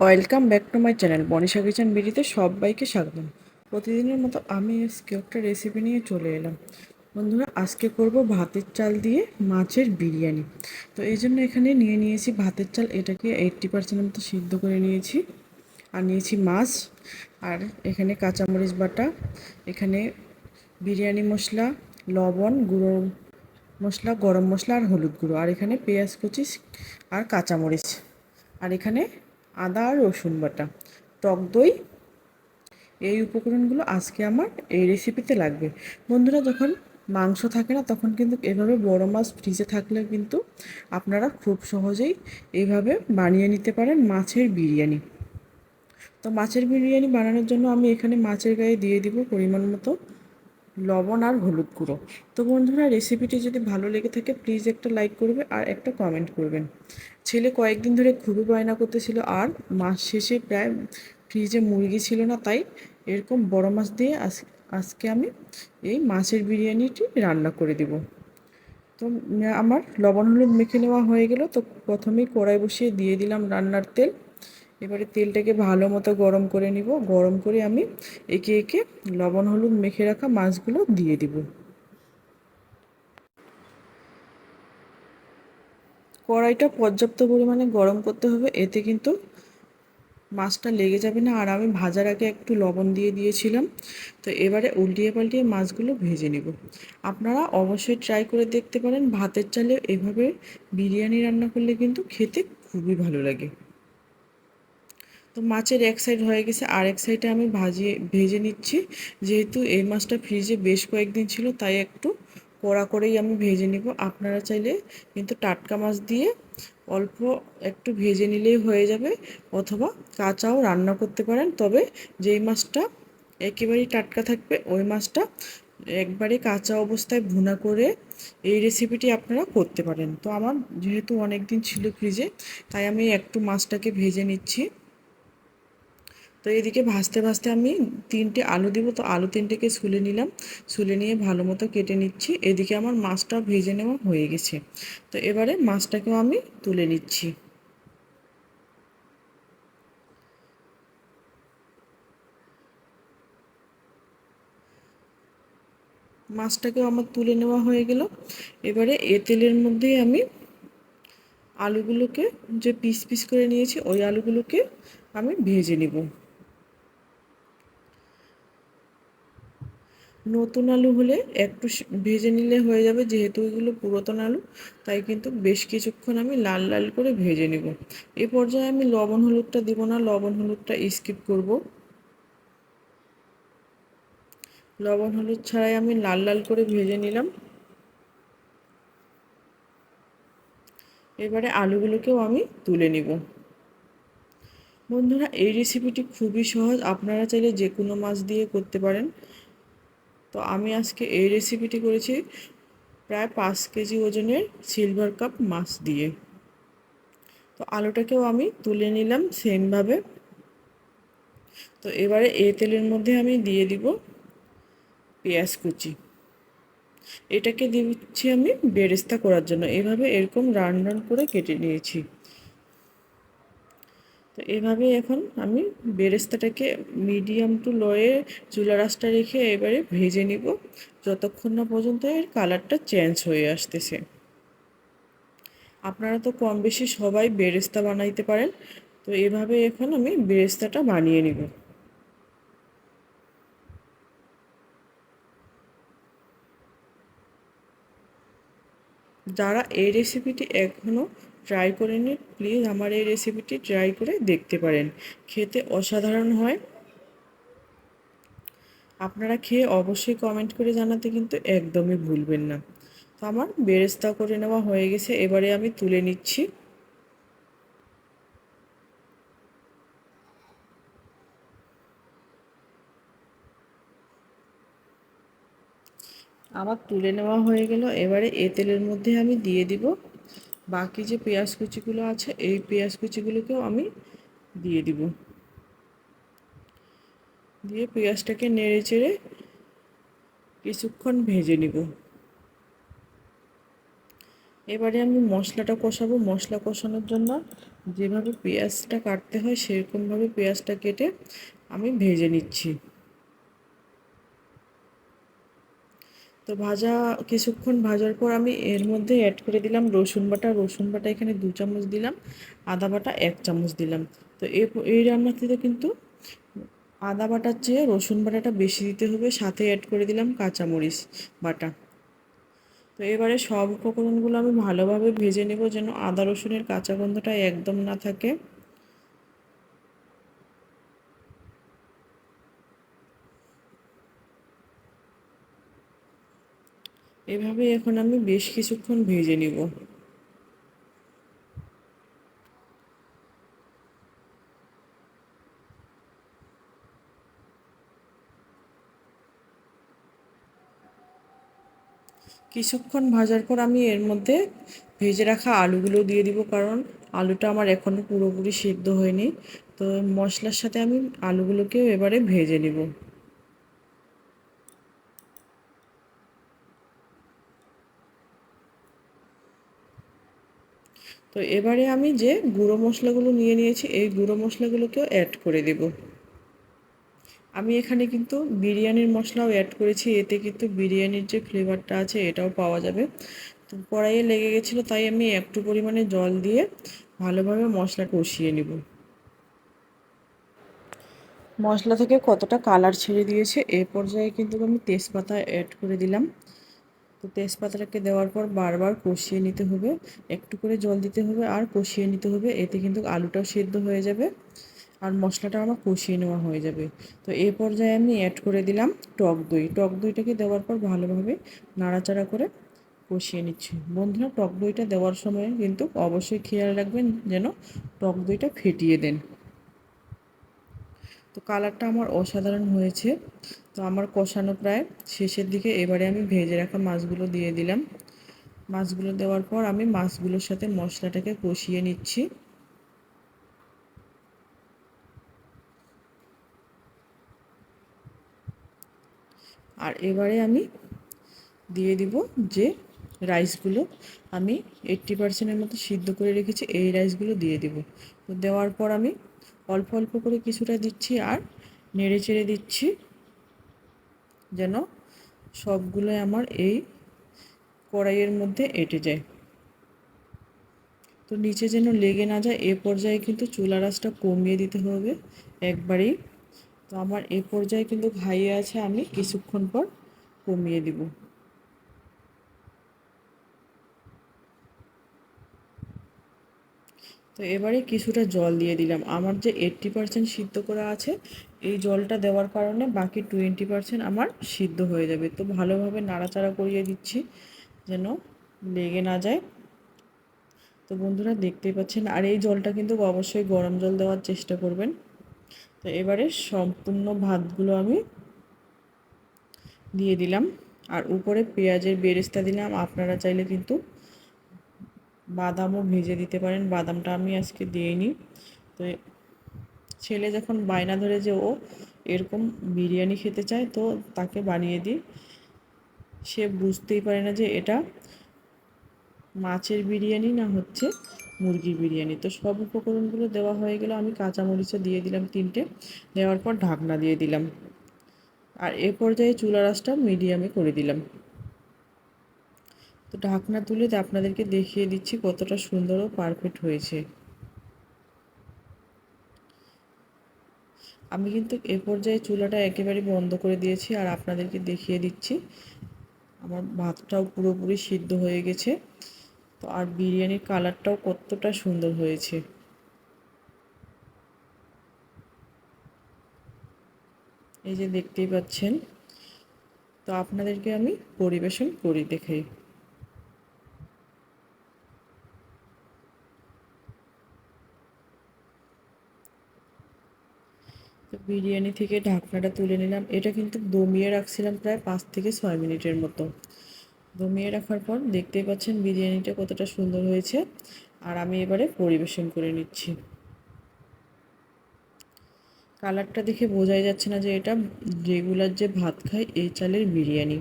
Welcome back to my channel. Bonisha kitchen বিডিতে সবাইকে স্বাগতম। প্রতিদিনের মতো আমি আজকে একটা রেসিপি নিয়ে চলে এলাম। বন্ধুরা, আজকে করব ভাতের চাল দিয়ে মাছের বিরিয়ানি। তো এই জন্য এখানে নিয়ে নিয়েছি ভাতের চাল। এটাকে এইট্টি পার্সেন্ট মতো সিদ্ধ করে নিয়েছি। আর নিয়েছি মাছ। আর এখানে কাঁচামরিচ বাটা। এখানে বিরিয়ানি মশলা, লবণ গুঁড়ো মশলা, গরম মশলা আর হলুদ গুঁড়ো। আর এখানে পেঁয়াজ কুচি আর কাঁচামরিচ। আর এখানে আদা আর রসুন বাটা। টক দই, এই উপকরণগুলো আজকে আমার এই রেসিপিতে লাগবে। বন্ধুরা, যখন মাংস থাকে না, তখন কিন্তু এভাবে বড় মাছ ফ্রিজে থাকলে কিন্তু আপনারা খুব সহজেই এইভাবে বানিয়ে নিতে পারেন মাছের বিরিয়ানি। তো মাছের বিরিয়ানি বানানোর জন্য আমি এখানে মাছের গায়ে দিয়ে দিব পরিমাণ মতো লবণ আর হলুদ গুঁড়ো। তো বন্ধুরা রেসিপিটি যদি ভালো লেগে থাকে প্লিজ একটা লাইক করবে আর একটা কমেন্ট করবেন। ছেলে কয়েকদিন ধরে খুবই বায়না করতেছিল আর মাস শেষে প্রায় ফ্রিজে মুরগি ছিল না, তাই এরকম বড় মাছ দিয়ে আজ, আজকে আমি এই মাছের বিরিয়ানিটি রান্না করে দিব। তো আমার লবণ হলুদ মেখে নেওয়া হয়ে গেল, তো প্রথমেই কড়াই বসিয়ে দিয়ে দিলাম রান্নার তেল। এবারে তেলটাকে ভালো মতো গরম করে নিব। গরম করে আমি একে একে লবণ, হলুদ মেখে রাখা মাছগুলো দিয়ে দিব। কড়াইটা পর্যাপ্ত পরিমাণে গরম করতে হবে, এতে কিন্তু মাছটা লেগে যাবে না। আর আমি ভাজার আগে একটু লবণ দিয়ে দিয়েছিলাম, তো এবারে উল্টিয়ে পাল্টিয়ে মাছগুলো ভেজে নেব। আপনারা অবশ্যই ট্রাই করে দেখতে পারেন। ভাতের চালে এভাবে বিরিয়ানি রান্না করলে কিন্তু খেতে খুবই ভালো লাগে। তো মাছের এক সাইড হয়ে গেছে আর এক সাইডে আমি ভাজিয়ে, ভেজে নিচ্ছি। যেহেতু এই মাছটা ফ্রিজে বেশ কয়েকদিন ছিল, তাই একটু কড়া করেই আমি ভেজে নিব। আপনারা চাইলে কিন্তু টাটকা মাছ দিয়ে অল্প একটু ভেজে নিলেই হয়ে যাবে, অথবা কাঁচাও রান্না করতে পারেন। তবে যেই মাছটা একেবারেই টাটকা থাকবে, ওই মাছটা একবারে কাঁচা অবস্থায় ভুনা করে এই রেসিপিটি আপনারা করতে পারেন। তো আমার যেহেতু অনেক দিন ছিল ফ্রিজে তাই আমি একটু মাছটাকে ভেজে নিচ্ছি। তো এদিকে ভাজতে ভাজতে আমি তিনটে আলু দিব, তো আলু তিনটেকে সুলে নিলাম। সুলে নিয়ে ভালো মতো কেটে নিচ্ছি। এদিকে আমার মাছটা ভেজে নেওয়া হয়ে গেছে। তো এবারে মাছটাকেও আমি তুলে নিচ্ছি। মাছটাকেও আমার তুলে নেওয়া হয়ে গেল। এবারে এ তেলের মধ্যেই আমি আলুগুলোকে যে পিস পিস করে নিয়েছি, ওই আলুগুলোকে আমি ভেজে নিব। নতুন আলু হলে একটু ভেজে নিলে হয়ে যাবে, যেহেতু এগুলো পুরাতন আলু, তাই কিন্তু বেশ কিছুক্ষণ আমি লাল লাল করে ভেজে নেব। এ পর্যায়ে আমি লবণ হলুদটা দিব না, লবণ হলুদটা স্কিপ করব। লবণ হলুদ ছাড়াই আমি লাল লাল করে ভেজে নিলাম। এবারে আলুগুলোকেও আমি তুলে নিব। বন্ধুরা, এই রেসিপিটি খুবই সহজ, আপনারা চাইলে যে কোনো মাছ দিয়ে করতে পারেন। তো আমি আজকে এই রেসিপিটি করেছি প্রায় পাঁচ কেজি ওজনের সিলভার কাপ মাছ দিয়ে। তো আলুটাকেও আমি তুলে নিলাম সেমভাবে তো এবারে এই তেলের মধ্যে আমি দিয়ে দিব পেঁয়াজ কুচি। এটাকে দিচ্ছি আমি বেরেস্তা করার জন্য। এভাবে এরকম রান রান করে কেটে নিয়েছি। তো এভাবে এখন আমি বেরেস্তাটাকে মিডিয়াম টু লয়ে চুলা রাসটা রেখে এবারে ভেজে নিব। যতক্ষণ না পর্যন্ত এর কালারটা চেঞ্জ হয়ে আসতেছে। আপনারা তো কম বেশি সবাই বেরেস্তা বানাইতে পারেন। তো এভাবে এখন আমি বেরেস্তাটা বানিয়ে নিব। যারা এই রেসিপিটি এখনও ট্রাই করে নিন। প্লিজ আমার এই রেসিপিটি ট্রাই করে দেখতে পারেন। খেতে অসাধারণ হয়। আপনারা খেয়ে অবশ্যই কমেন্ট করে জানাতে কিন্তু একদমই ভুলবেন না। তো আমার বেরেস্তা করে নেওয়া হয়ে গেছে। এবারে আমি তুলে নিচ্ছি। আমার তুলে নেওয়া হয়ে গেল। এবারে এ তেলের মধ্যে আমি দিয়ে দিব বাকি যে পেঁয়াজ কুচিগুলো আছে, এই পেঁয়াজ কুচিগুলোকেও আমি দিয়ে দিব। দিয়ে পেঁয়াজটাকে নেড়ে চেড়ে কিছুক্ষণ ভেজে নিব। এবারে আমি মশলাটা কষাবো। মশলা কষানোর জন্য যেভাবে পেঁয়াজটা কাটতে হয়, সেরকমভাবে পেঁয়াজটা কেটে আমি ভেজে নিচ্ছি। তো ভাজা কিছুক্ষণ ভাজার পর আমি এর মধ্যে অ্যাড করে দিলাম রসুন বাটা। রসুন বাটা এখানে দু চামচ দিলাম, আদা বাটা এক চামচ দিলাম। তো এই রান্নাটিতে কিন্তু আদা বাটার চেয়ে রসুন বাটাটা বেশি দিতে হবে। সাথে অ্যাড করে দিলাম কাঁচামরিচ বাটা। তো এবারে সব উপকরণগুলো আমি ভালোভাবে ভেজে নেব যেন আদা রসুনের কাঁচা গন্ধটা একদম না থাকে। এভাবে এখন আমি বেশ কিছুক্ষণ ভেজে নিব। কিছুক্ষণ ভাজার পর আমি এর মধ্যে ভেজে রাখা আলুগুলো দিয়ে দিব, কারণ আলুটা আমার এখনও পুরোপুরি সিদ্ধ হয়নি। তো মশলার সাথে আমি আলুগুলোকেও এবারে ভেজে নিব। তো এবারে আমি যে গুঁড়ো মশলাগুলো নিয়ে নিয়েছি, এই গুঁড়ো মশলাগুলোকেও অ্যাড করে দেব। আমি এখানে কিন্তু বিরিয়ানির মশলাও অ্যাড করেছি, এতে কিন্তু বিরিয়ানির যে ফ্লেভারটা আছে এটাও পাওয়া যাবে। তো কড়াইয়ে লেগে গেছিল, তাই আমি একটু পরিমাণে জল দিয়ে ভালোভাবে মশলা কষিয়ে নেব। মশলা থেকে কতটা কালার ছেড়ে দিয়েছে, এ পর্যায়ে কিন্তু আমি তেজপাতা অ্যাড করে দিলাম। তো তেজপাতাটাকে দেওয়ার পর বারবার কষিয়ে নিতে হবে। একটু করে জল দিতে হবে আর কষিয়ে নিতে হবে। এতে কিন্তু আলুটাও সেদ্ধ হয়ে যাবে আর মশলাটা আমার কষিয়ে নেওয়া হয়ে যাবে। তো এই পর্যায়ে আমি অ্যাড করে দিলাম টক দই। টক দইটাকে দেওয়ার পর ভালোভাবে নাড়াচাড়া করে কষিয়ে নিচ্ছি। বন্ধুরা, টক দইটা দেওয়ার সময় কিন্তু অবশ্যই খেয়াল রাখবেন যেন টক দইটা ফেটিয়ে দেন। তো কালারটা আমার অসাধারণ হয়েছে। তো আমার কষানো প্রায় শেষের দিকে এবারে আমি ভেজে রাখা মাছগুলো দিয়ে দিলাম। মাছগুলো দেওয়ার পর আমি মাছগুলোর সাথে মশলাটাকে কষিয়ে নিচ্ছি। আর এবারে আমি দিয়ে দিব যে রাইসগুলো আমি এইট্টি পার্সেন্টের মতো সিদ্ধ করে রেখেছি, এই রাইসগুলো দিয়ে দিব। তো দেওয়ার পর আমি অল্প অল্প করে কিছুটা দিচ্ছি আর নেড়ে চেড়ে দিচ্ছি, যেন সবগুলো আমার এই কড়াইয়ের মধ্যে এঁটে যায়। তো নিচে যেন লেগে না যায়, এ পর্যায়ে কিন্তু চুলা রাসটা কমিয়ে দিতে হবে একবারেই। তো আমার এ পর্যায়ে কিন্তু ঘাইয়ে আছে, আমি কিছুক্ষণ পর কমিয়ে দিব। তো এবারে কিছুটা জল দিয়ে দিলাম। আমার যে এইট্টি পারসেন্ট সিদ্ধ করা আছে, এই জলটা দেওয়ার কারণে বাকি টোয়েন্টি পারসেন্ট আমার সিদ্ধ হয়ে যাবে। তো ভালোভাবে নাড়াচাড়া করিয়ে দিচ্ছি যেন লেগে না যায়। তো বন্ধুরা দেখতেই পাচ্ছেন, আর এই জলটা কিন্তু অবশ্যই গরম জল দেওয়ার চেষ্টা করবেন। তো এবারে সম্পূর্ণ ভাতগুলো আমি দিয়ে দিলাম। আর উপরে পেঁয়াজের বেরেস্তা দিলাম। আপনারা চাইলে কিন্তু বাদামও ভেজে দিতে পারেন। বাদামটা আমি আজকে দিইনি। তো ছেলে যখন বায়না ধরে যে ও এরকম বিরিয়ানি খেতে চায়, তো তাকে বানিয়ে দিই। সে বুঝতেই পারে না যে এটা মাছের বিরিয়ানি না হচ্ছে মুরগির বিরিয়ানি। তো সব উপকরণগুলো দেওয়া হয়ে গেলে। আমি কাঁচামরিচও দিয়ে দিলাম তিনটে। দেওয়ার পর ঢাকনা দিয়ে দিলাম। আর এ পর্যায়ে চুলা রাসটা মিডিয়ামে করে দিলাম। তো ঢাকনা তুলে আপনাদেরকে দেখিয়ে দিচ্ছি কতটা সুন্দর ও পারফেক্ট হয়েছে। আমি কিন্তু এ পর্যায়ে চুলাটা একেবারে বন্ধ করে দিয়েছি আর আপনাদেরকে দেখিয়ে দিচ্ছি। আমার ভাতটাও পুরোপুরি সিদ্ধ হয়ে গেছে। তো আর বিরিয়ানির কালারটাও কতটা সুন্দর হয়েছে। এই যে দেখতেই পাচ্ছেন, তো আপনাদেরকে আমি পরিবেশন করি দেখাই তো বিরিয়ানি থেকে ঢাকনাটা তুলে নিলাম। এটা কিন্তু দমিয়ে রাখছিলাম প্রায় পাঁচ থেকে ছয় মিনিটের মতো। দমিয়ে রাখার পর দেখতেই পাচ্ছেন বিরিয়ানিটা কতটা সুন্দর হয়েছে। আর আমি এবারে পরিবেশন করে নিচ্ছি। কালারটা দেখে বোঝাই যাচ্ছে না যে এটা রেগুলার যে ভাত খায় এই চালের বিরিয়ানি।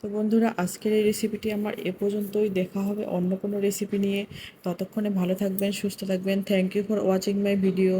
তো বন্ধুরা, আজকের এই রেসিপিটি আমার এ পর্যন্তই। দেখা হবে অন্য কোনো রেসিপি নিয়ে। ততক্ষণে ভালো থাকবেন, সুস্থ থাকবেন। Thank you for watching my video